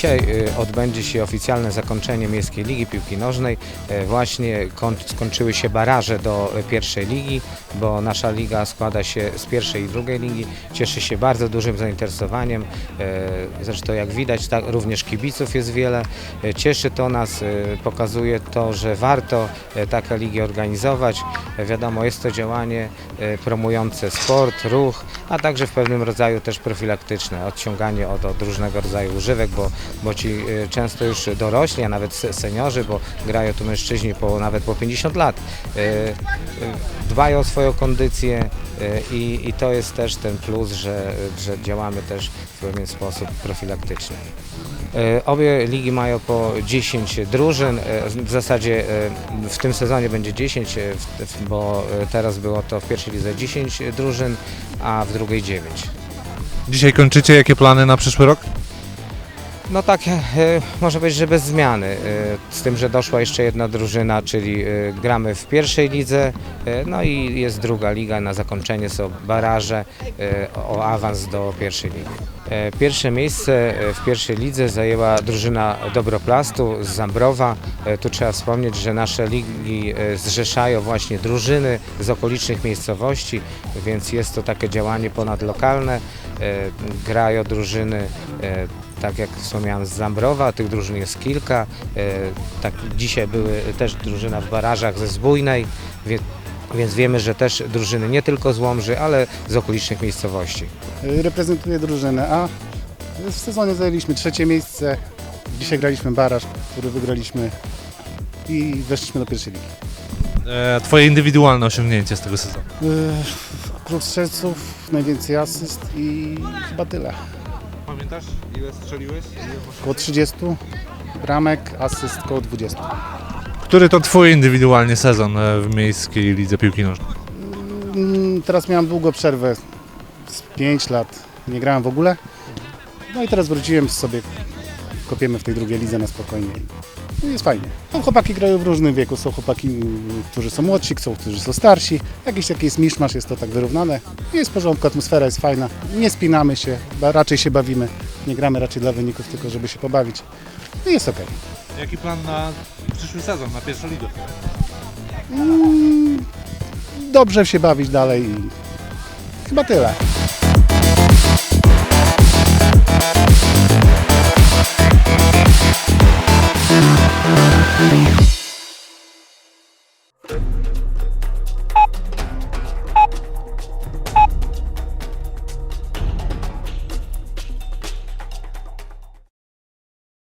Dzisiaj y, odbędzie się oficjalne zakończenie Miejskiej Ligi Piłki Nożnej. E, Właśnie koń- skończyły się baraże do e, pierwszej ligi, bo nasza liga składa się z pierwszej i drugiej ligi. Cieszy się bardzo dużym zainteresowaniem. Zresztą jak widać, tak, również kibiców jest wiele. Cieszy to nas, pokazuje to, że warto takie ligi organizować. Wiadomo, jest to działanie promujące sport, ruch, a także w pewnym rodzaju też profilaktyczne, odciąganie od, od różnego rodzaju używek, bo, bo ci e, często już dorośli, a nawet se- seniorzy, bo grają tu mężczyźni po, nawet po 50 lat, e, e, dbają o swoją kondycję e, i, i to jest też ten plus, że, że działamy też w pewien sposób profilaktycznie. E, Obie ligi mają po 10 drużyn. E, W zasadzie e, w tym sezonie będzie 10, e, w- w- bo e, teraz było to w pierwszej lidze 10 drużyn, a w drugiej 9. Dzisiaj kończycie, jakie plany na przyszły rok? No tak, e, może być, że bez zmiany. e, Z tym, że doszła jeszcze jedna drużyna, czyli e, gramy w pierwszej lidze, no i jest druga liga, na zakończenie są baraże o awans do pierwszej ligi. Pierwsze miejsce w pierwszej lidze zajęła drużyna Dobroplastu z Zambrowa. Tu trzeba wspomnieć, że nasze ligi zrzeszają właśnie drużyny z okolicznych miejscowości, więc jest to takie działanie ponadlokalne. Grają drużyny tak jak wspomniałem, z Zambrowa, tych drużyn jest kilka. E, Tak, dzisiaj były też drużyna w barażach ze Zbójnej, więc wiemy, że też drużyny nie tylko z Łomży, ale z okolicznych miejscowości. reprezentuję drużynę A. W sezonie zajęliśmy trzecie miejsce. Dzisiaj graliśmy baraż, który wygraliśmy i weszliśmy do pierwszej ligi. E, twoje indywidualne osiągnięcie z tego sezonu. Yy, Klub strzelców, najwięcej asyst i chyba tyle. Pamiętasz, ile strzeliłeś? Około 30 bramek, asyst około 20. Który to twój indywidualnie sezon e, w Miejskiej Lidze Piłki Nożnej? Mm, Teraz miałem długo przerwę, z 5 lat nie grałem w ogóle. No i teraz wróciłem sobie, kopiemy w tej drugiej lidze na spokojnie. I jest fajnie. No, chłopaki grają w różnym wieku, są chłopaki, którzy są młodsi, są, którzy są starsi. Jakiś taki jest miszmasz, jest to tak wyrównane. Jest w porządku, atmosfera jest fajna. Nie spinamy się, raczej się bawimy. Nie gramy raczej dla wyników, tylko żeby się pobawić. No i jest okej. Jaki plan na przyszły sezon, na pierwszą ligę? Mm, Dobrze się bawić dalej i chyba tyle.